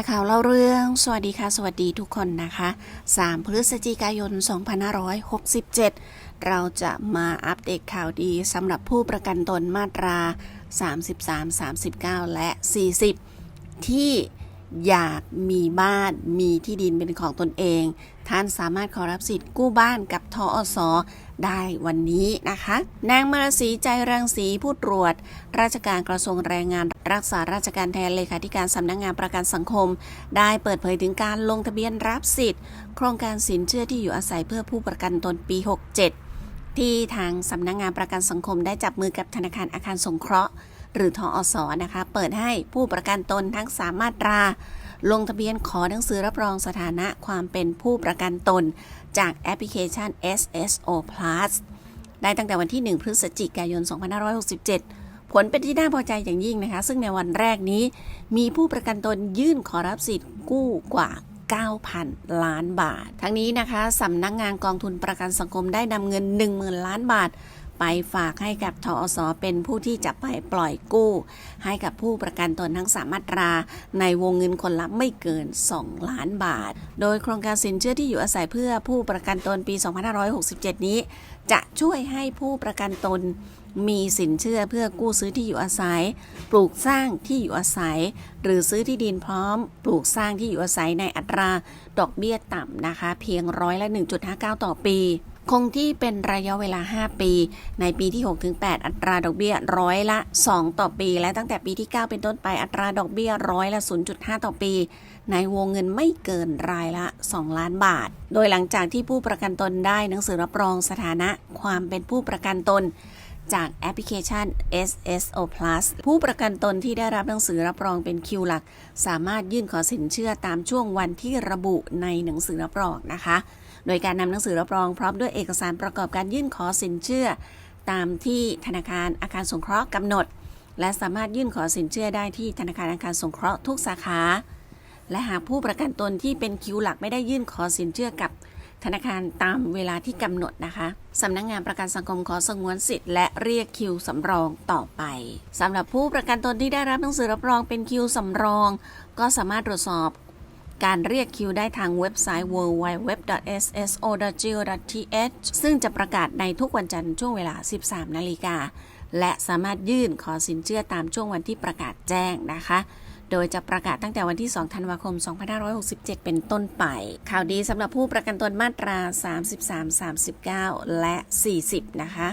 ร์ข่าวเล่าเรื่อง สวัสดีค่ะ สวัสดีทุกคนนะคะ 3 พฤศจิกายน 2567 เราจะมาอัปเดตข่าวดีสำหรับผู้ประกันตนมาตรา 33 39 และ 40 ที่ อยากมีบ้านมีที่ดินเป็นของตนเอง ท่านสามารถขอรับสิทธิ์กู้บ้านกับทออสได้วันนี้นะคะ นางมารสีใจรังสีผู้ตรวจ ราชการกระทรวงแรงงาน รักษาราชการแทนเลขาธิการสำนักงงานประกันสังคม ได้เปิดเผยถึงการลงทะเบียนรับสิทธิ์ โครงการสินเชื่อที่อยู่อาศัยเพื่อผู้ประกันตนปี 67 ที่ทางสำนักงงานประกันสังคมได้จับมือกับธนาคารอาคารสงเคราะห์ หรือทออสอนะคะ เปิดให้ผู้ประกันตนทั้งสามมาตรา ลงทะเบียนขอหนังสือรับรองสถานะความเป็นผู้ประกันตน จากแอปพลิเคชัน SSO Plus ได้ตั้งแต่วันที่ 1 พฤศจิกายน 2567 ผลเป็นที่น่าพอใจอย่างยิ่งนะคะ ซึ่งในวันแรกนี้ มีผู้ประกันตนยื่นขอรับสิทธิ์กู้กว่า9,000 ล้านบาท ทั้งนี้นะคะสำนักงงานกองทุนประกันสังคมได้นำเงิน 10,000 ล้านบาท ไปฝากให้กับทอสเป็นผู้ที่จะไปปล่อยกู้ ให้กับผู้ประกันตนทั้งสามมาตรา ในวงเงินคนละไม่เกิน 2 ล้านบาท โดยโครงการสินเชื่อที่อยู่อาศัยเพื่อผู้ประกันตนปี 2567 นี้ จะช่วยให้ผู้ประกันตนมีสินเชื่อเพื่อกู้ซื้อที่อยู่อาศัย ปลูกสร้างที่อยู่อาศัย หรือซื้อที่ดินพร้อม ปลูกสร้างที่อยู่อาศัยในอัตรา ดอกเบี้ยต่ำนะคะ เพียงร้อยละ 1.59 ต่อปี คงที่เป็นระยะเวลา 5 ปี ในปีที่ 6-8 อัตราดอกเบี้ยร้อยละ 2 ต่อปี และตั้งแต่ปีที่ 9 เป็นต้นไปอัตราดอกเบี้ยร้อยละ 0.5 ต่อปี ในวงเงินไม่เกินรายละ 2 ล้านบาท โดยหลังจากที่ผู้ประกันตนได้หนังสือรับรองสถานะความเป็นผู้ประกันตนจากแอปพลิเคชัน SSO Plus ผู้ประกันตนที่ได้รับหนังสือรับรองเป็นคิวหลัก สามารถยื่นขอสินเชื่อตามช่วงวันที่ระบุในหนังสือรับรองนะคะ โดยการนำหนังสือรับรองพร้อมด้วยเอกสารประกอบการยื่นขอสินเชื่อ ตามที่ธนาคารอาคารสงเคราะห์กำหนด และสามารถยื่นขอสินเชื่อได้ที่ธนาคารอาคารสงเคราะห์ทุกสาขา และหากผู้ประกันตนที่เป็นคิวหลักไม่ได้ยื่นขอสินเชื่อกับธนาคารตามเวลาที่กำหนดนะคะสำนักงงานประกันสังคมขอสงวนสิทธิ์และเรียกคิวสำรองต่อไปสำหรับผู้ประกันตนที่ได้รับหนังสือรับรองเป็นคิวสำรอง ก็สามารถตรวจสอบ การเรียกคิวได้ทางเว็บไซต์ www.sso.go.th ซึ่งจะประกาศในทุกวันจันทร์ช่วงเวลา 13 นาฬิกา และสามารถยื่นขอสินเชื่อตามช่วงวันที่ประกาศแจ้งนะคะ โดยจะประกาศตั้งแต่วันที่ 2 ธันวาคม 2567 เป็นต้นไป ข่าวดีสำหรับผู้ประกันตนมาตรา 33 39 และ 40 นะคะ